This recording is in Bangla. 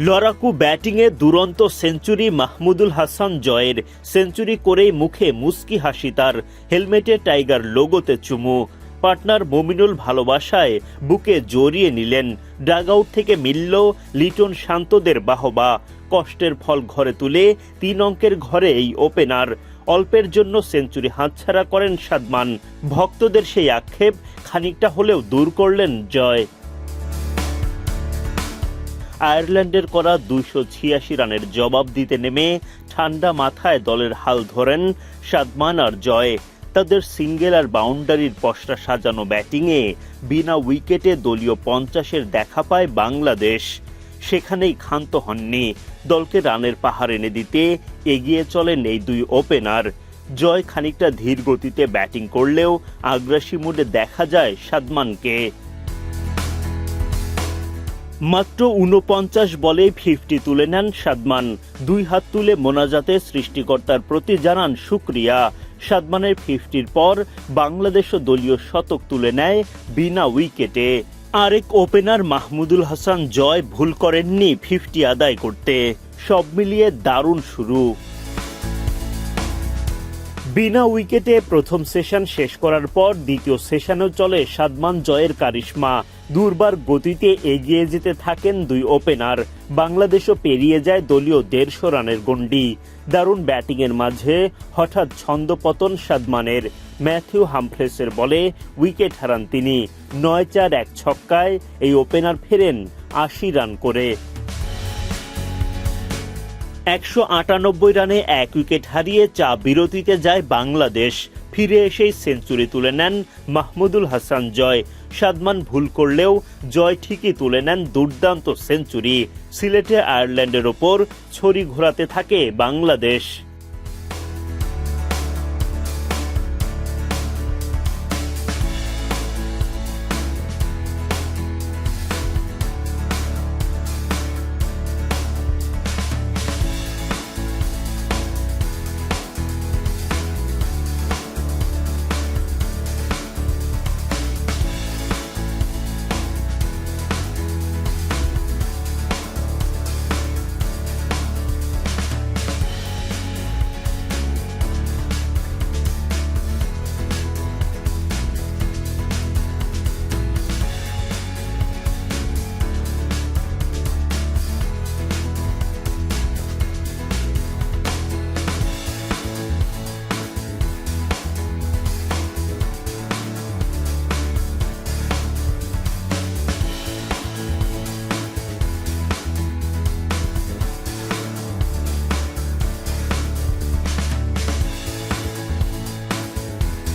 লড়াকু ব্যাটিংয়ে দুরন্ত সেঞ্চুরি মাহমুদুল হাসান জয়ের। সেঞ্চুরি করেই মুখে মুস্কি হাসি তার। হেলমেটে টাইগার লোগোতে চুমু। পার্টনার মমিনুল ভালোবাসায় বুকে জড়িয়ে নিলেন। ডাগআউট থেকে মিলল লিটন শান্তদের বাহবা। কষ্টের ফল ঘরে তুলে তিন অঙ্কের ঘরে এই ওপেনার। অল্পের জন্য সেঞ্চুরি হাতছাড়া করেন সাদমান। ভক্তদের সেই আক্ষেপ খানিকটা হলেও দূর করলেন জয়। আয়ারল্যান্ডের করা দুইশো ছিয়াশি রানের জবাব দিতে নেমে ঠান্ডা মাথায় দলের হাল ধরেন সাদমান আর জয়। তাদের সিঙ্গেল আর বাউন্ডারির পশরা সাজানো ব্যাটিংয়ে বিনা উইকেটে দলীয় পঞ্চাশের দেখা পায় বাংলাদেশ। সেখানেই ক্ষান্ত হননি। দলকে রানের পাহাড় এনে দিতে এগিয়ে চলেন এই দুই ওপেনার। জয় খানিকটা ধীর গতিতে ব্যাটিং করলেও আগ্রাসী মুডে দেখা যায় সাদমানকে। মাত্র উনপঞ্চাশ বলে ফিফটি তুলে নেন সাদমান। দুই হাত তুলে মোনাজাতে সৃষ্টিকর্তার প্রতি জানান শুক্রিয়া সাদমানের ফিফটির পর বাংলাদেশও দলীয় শতক তুলে নেয় বিনা উইকেটে। আরেক ওপেনার মাহমুদুল হাসান জয় ভুল করেননি ফিফটি আদায় করতে। সব মিলিয়ে দারুণ শুরু। বিনা উইকেটে প্রথম সেশন শেষ করার পর দ্বিতীয় সেশনেও চলে সাদমান জয়ের কারিশমা। দুর্বার গতিতে এগিয়ে যেতে থাকেন দুই ওপেনার। বাংলাদেশও পেরিয়ে যায় দলীয় দেড়শো রানের গণ্ডি। দারুণ ব্যাটিংয়ের মাঝে হঠাৎ ছন্দপতন সাদমানের। ম্যাথিউ হামফ্রেসের বলে উইকেট হারান তিনি। নয় চার এক ছক্কায় এই ওপেনার ফেরেন আশি রান করে। একশো আটানব্বই রানে এক উইকেট হারিয়ে চা বিরতিতে যায় বাংলাদেশ। ফিরে এসেই সেঞ্চুরি তুলে নেন মাহমুদুল হাসান জয়। সাদমান ভুল করলেও জয় ঠিকই তুলে নেন দুর্দান্ত সেঞ্চুরি। সিলেটে আয়ারল্যান্ডের ওপর ছড়ি ঘোরাতে থাকে বাংলাদেশ।